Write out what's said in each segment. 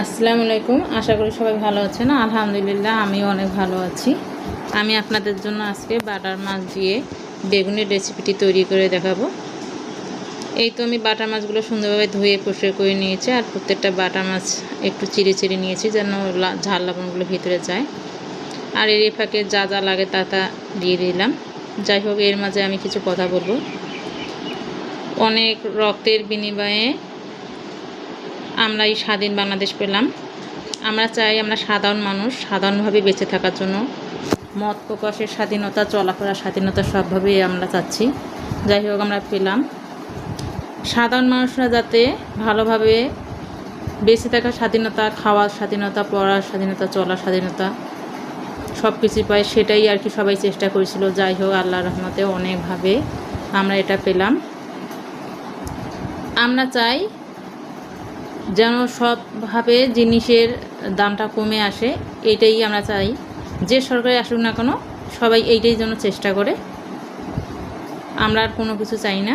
আসসালামু আলাইকুম। আশা করি সবাই ভালো আছেন। আলহামদুলিল্লাহ, আমিও অনেক ভালো আছি। আমি আপনাদের জন্য আজকে বাটার মাছ দিয়ে বেগুনের রেসিপিটি তৈরি করে দেখাবো। এই তো আমি বাটার মাছগুলো সুন্দরভাবে ধুয়ে পরিষ্কার করে নিয়েছি আর প্রত্যেকটা বাটার মাছ একটু চিড়ে চিড়ে নিয়েছি যেন ঝাল লবণগুলো ভিতরে যায়। আর এর ফাঁকে যা যা লাগে তা তা দিয়ে দিলাম। যাই হোক, এর মাঝে আমি কিছু কথা বলব। অনেক রক্তের বিনিময়ে আমরা এই স্বাধীন বাংলাদেশ পেলাম। আমরা চাই আমরা সাধারণ মানুষ সাধারণভাবে বেঁচে থাকার জন্য। মত প্রকাশের স্বাধীনতা, চলাফেরার স্বাধীনতা সবভাবেই আমরা চাচ্ছি। যাই হোক, আমরা পেলাম। সাধারণ মানুষরা যাতে ভালোভাবে বেঁচে থাকার স্বাধীনতা, খাওয়ার স্বাধীনতা, পড়ার স্বাধীনতা, চলার স্বাধীনতা সব কিছুই পায়, সেটাই আর কি সবাই চেষ্টা করেছিল। যাই হোক আল্লাহ রহমতে অনেকভাবে আমরা এটা পেলাম। আমরা চাই যেন সবভাবে জিনিসের দামটা কমে আসে এইটাই আমরা চাই। যে সরকারি আসুক না কেন, সবাই এইটাই জন্য চেষ্টা করে। আমরা আর কোনো কিছু চাই না।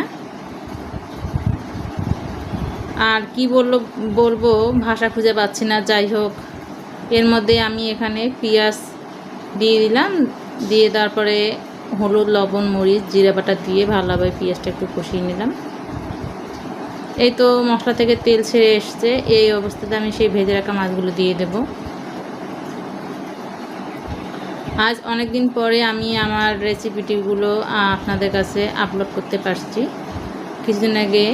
আর কি বলল, বলব, ভাষা খুঁজে পাচ্ছি না, যাই হোক। এর মধ্যে আমি এখানে পেঁয়াজ দিয়ে দিলাম, দিয়ে তারপরে হলুদ, লবণ, মরিচ, জিরা বাটা দিয়ে ভালোভাবে পেঁয়াজটা একটু কষিয়ে নিলাম। এই তো মশলা থেকে তেল ছেড়ে এসছে। এই অবস্থাতে আমি সেই ভেজে রাখা মাছগুলো দিয়ে দেব। আজ অনেক দিন পরে আমি আমার রেসিপিটিগুলো আপনাদের কাছে আপলোড করতে পারছি। কিছুদিন আগে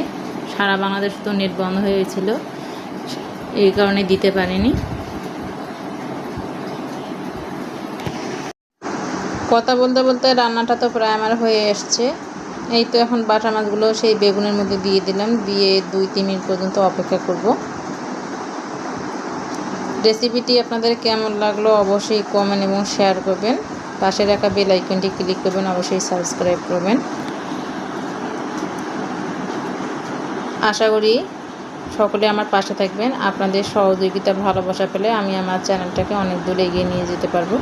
সারা বাংলাদেশ তো নেট বন্ধ হয়েছিল এই কারণে দিতে পারিনি। কথা বলতে বলতে রান্নাটা তো প্রায় আমার হয়ে এসছে। এই তো এখন বাটা মাছগুলো সেই বেগুনের মধ্যে দিয়ে দিলাম, দিয়ে দুই, তিন মিনিট পর্যন্ত অপেক্ষা করব। রেসিপিটি আপনাদের কেমন লাগল অবশ্যই কমেন্ট এবং শেয়ার করবেন। পাশে রাখা বেল আইকনটি ক্লিক করবেন, অবশ্যই সাবস্ক্রাইব করবেন। আশা করি সকলে আমার পাশে থাকবেন। আপনাদের সহযোগিতা, ভালোবাসা পেলে আমি আমার চ্যানেলটাকে অনেক দূর এগিয়ে নিয়ে যেতে পারব।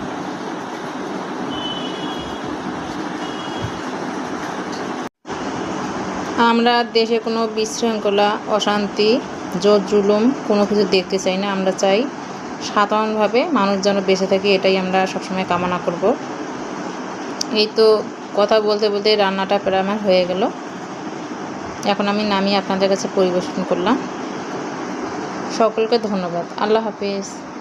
আমরা দেশে কোনো বিশৃঙ্খলা, অশান্তি জোর জুলুম কোনো কিছু দেখতে চাই না। আমরা চাই সাধারণভাবে মানুষ যেন বেঁচে থাকে, এটাই আমরা সবসময় কামনা করব। এই তো কথা বলতে বলতে রান্নাটা প্রায় আমার হয়ে গেল। এখন আমি নামিয়ে আপনাদের কাছে পরিবেশন করলাম। সকলকে ধন্যবাদ। আল্লাহ হাফিজ।